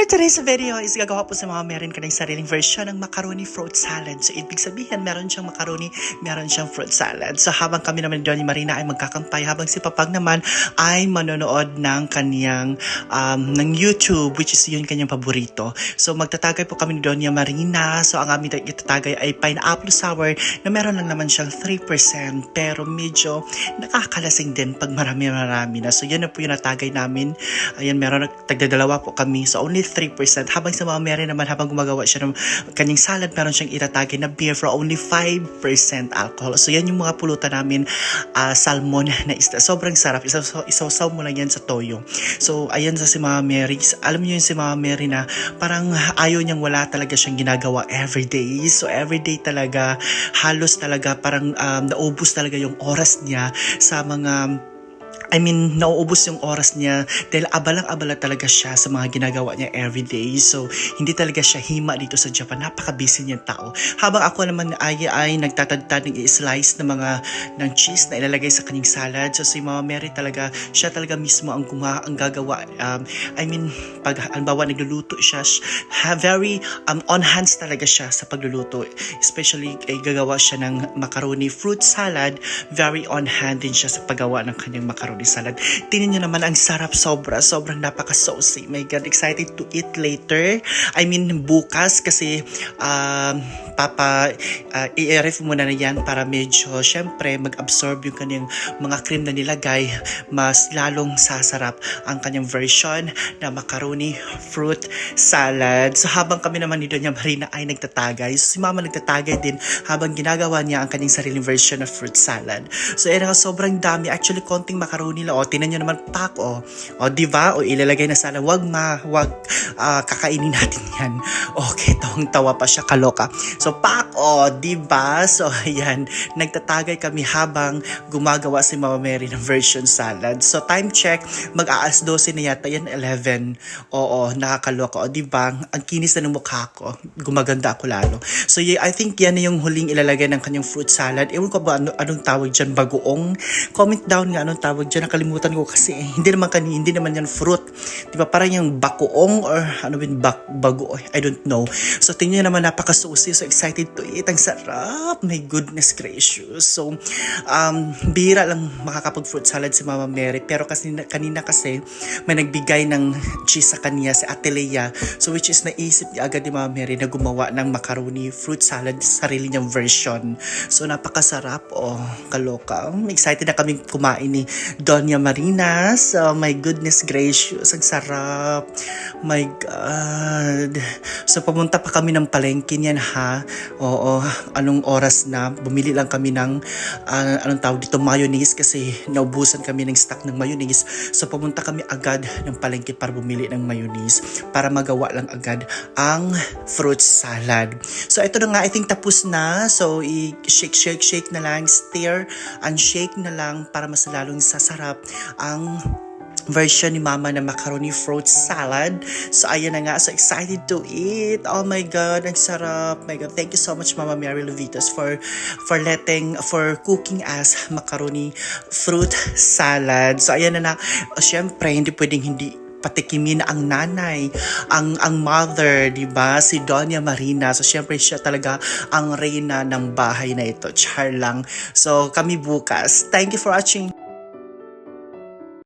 For today's video is gagawa po si Mama Meron ka ng sariling version ng macaroni fruit salad. So, ibig sabihin, meron siyang macaroni, meron siyang fruit salad. So, habang kami naman doon ni Marina ay magkakampay, habang si Papag naman ay manonood ng kaniyang um, ng YouTube, which is yun kanyang paborito. So, magtatagay po kami ni Doña Marina. So, ang aming itatagay ay pineapple sour na meron lang naman siyang 3%, pero medyo nakakalasing din pag marami-marami na. So, yan na po yung natagay namin. Ayan, meron tagdadalawa po kami. So, only 3%. Habang sa mga Mary naman, habang gumagawa siya ng kanyang salad, meron siyang itatagay na beer for only 5% alcohol. So, yan yung mga pulutan namin. ah, salmon na isda. Sobrang sarap. Isaw- Isaw-saw mo lang yan sa toyo. So, ayan sa si Mama Mary. Alam niyo yun si Mama Mary na parang ayaw niyang wala talaga siyang ginagawa everyday. So, everyday talaga, halos talaga parang um, naubos talaga yung oras niya sa mga I mean, nauubos yung oras niya dahil abalang-abala talaga siya sa mga ginagawa niya everyday. So, hindi talaga siya hima dito sa Japan. Napaka-busy niyang tao. Habang ako naman ay, ay nagtatagtad ng i-slice ng mga ng cheese na ilalagay sa kanyang salad. So, si Mama Mary talaga, siya talaga mismo ang kuma, ang gagawa. Um, I mean, pag halimbawa nagluluto siya, very um, on hands talaga siya sa pagluluto. Especially, ay gagawa siya ng macaroni fruit salad. Very on hand din siya sa paggawa ng kanyang macaroni salad. Tingnan niyo naman ang sarap sobra. Sobrang napaka-saucy. My God, excited to eat later. I mean, bukas kasi um, papa, uh, i-ref muna na yan para medyo, syempre, mag-absorb yung kanyang mga cream na nilagay. Mas lalong sasarap ang kanyang version na macaroni fruit salad. So, habang kami naman ni Doña Marina ay nagtatagay, so, si Mama nagtatagay din habang ginagawa niya ang kanyang sariling version of fruit salad. So, yan nga, sobrang dami. Actually, konting macaroni lang. O, tinan nyo naman, pak, o. O, di ba? O, ilalagay na sana. Wag ma, wag ah, kakainin natin yan. Okay, tawang-tawa pa siya, kaloka. So, pak, o, di ba? So, ayan, nagtatagay kami habang gumagawa si Mama Mary ng version salad. So, time check, mag-aas 12 na yata yan, 11. Oo, nakakaloka. O, di ba? Ang kinis na ng mukha ko. Gumaganda ako lalo. So, yeah, I think yan na yung huling ilalagay ng kanyang fruit salad. Ewan ko ba ano, anong tawag dyan? Bagoong? Comment down nga anong tawag dyan. Nakalimutan ko kasi eh, hindi naman kani, hindi naman yan fruit. Di ba? Parang yung bakoong or ano bin bak, bago. I don't know. So, tingnan naman napaka-saucy. So, excited to eat. Ang sarap. My goodness gracious. So, um, bira lang makakapag-fruit salad si Mama Mary. Pero kasi kanina kasi may nagbigay ng cheese sa kanya si Ate Lea. So, which is naisip niya agad ni Mama Mary na gumawa ng macaroni fruit salad sa sarili niyang version. So, napakasarap. Oh, kaloka. Excited na kami kumain ni Doña Marina. So, my goodness gracious. Ang sarap. My God. So, pumunta pa kami ng palengke niyan ha. Oo, anong oras na. Bumili lang kami ng, ah, anong tawag dito, mayonnaise kasi naubusan kami ng stock ng mayonnaise. So, pumunta kami agad ng palengke para bumili ng mayonnaise para magawa lang agad ang fruit salad. So, ito na nga, I think tapos na. So, i-shake, shake, shake na lang, stir and shake na lang para mas lalong sasarap ang version ni Mama na macaroni fruit salad. So, ayan na nga. So, excited to eat. Oh my God, ang sarap. My God, thank you so much, Mama Mary Levitas, for, for letting, for cooking us macaroni fruit salad. So, ayan na na. Oh, Siyempre, hindi pwedeng hindi patikimin ang nanay, ang ang mother, 'di ba? Si Doña Marina. So syempre siya talaga ang reyna ng bahay na ito. Char lang. So kami bukas. Thank you for watching.